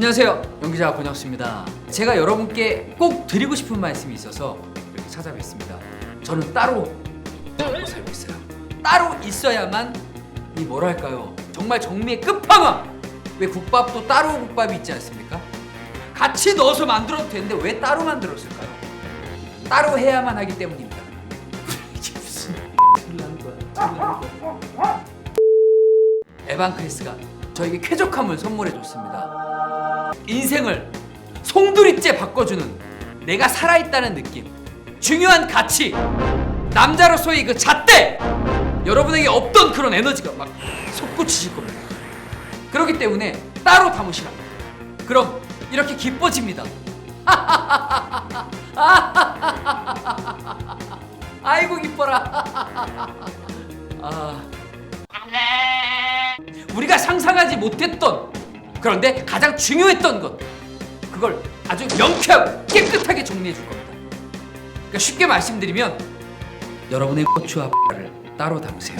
안녕하세요. 연기자 권혁수입니다. 제가 여러분께 꼭 드리고 싶은 말씀이 있어서 이렇게 찾아뵙습니다. 저는 따로 먹고 살고 있어요. 따로 있어야만 이 뭐랄까요? 정말 정리의 끝판왕 왜 국밥도 따로 국밥이 있지 않습니까? 같이 넣어서 만들어도 되는데 왜 따로 만들었을까요? 따로 해야만 하기 때문입니다. 이게 무슨 거야? 에반 크리스가 저에게 쾌적함을 선물해 줬습니다. 인생을 송두리째 바꿔주는 내가 살아있다는 느낌, 중요한 가치, 남자로서의 그 잣대, 여러분에게 없던 그런 에너지가 막 솟구치실 겁니다. 그렇기 때문에 따로 담으시라. 그럼 이렇게 기뻐집니다. 아이고 기뻐라. 아. 우리가 상상하지 못했던 그런데 가장 중요했던 것 그걸 아주 명쾌하고 깨끗하게 정리해 줄 겁니다. 그러니까 쉽게 말씀드리면 여러분의 고추와 를 따로 담으세요.